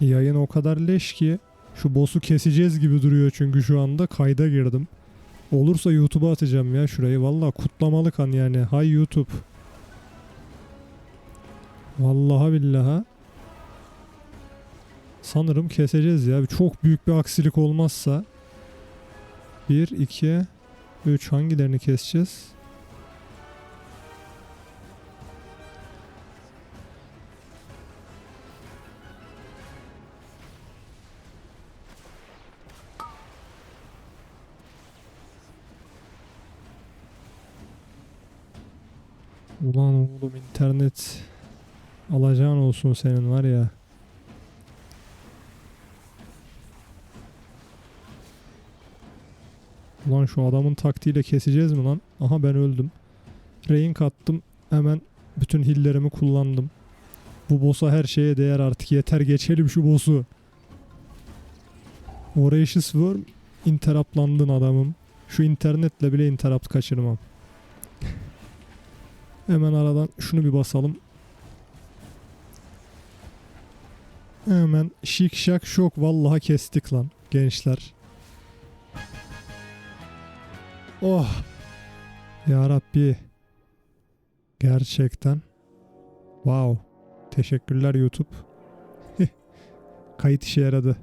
Yayın o kadar leş ki şu boss'u keseceğiz gibi duruyor çünkü şu anda kayda girdim. Olursa YouTube'a atacağım ya şurayı. Valla kutlamalı kan yani. Hay YouTube. Vallahi billaha. Sanırım keseceğiz ya. Çok büyük bir aksilik olmazsa. 1, 2, 3 hangilerini keseceğiz? Ulan oğlum internet alacağın olsun senin var ya. Ulan şu adamın taktiğiyle keseceğiz mi lan? Aha ben öldüm. Reyin kattım. Hemen bütün hillerimi kullandım. Bu boss'a her şeye değer artık. Yeter geçelim şu boss'u. Voracious Worm interruptlandın adamım. Şu internetle bile interrupt kaçırmam. Hemen aradan şunu bir basalım. Hemen şik şak şok vallahi kestik lan gençler. Oh. Ya Rabbi. Gerçekten. Wow. Teşekkürler YouTube. Kayıt işe yaradı.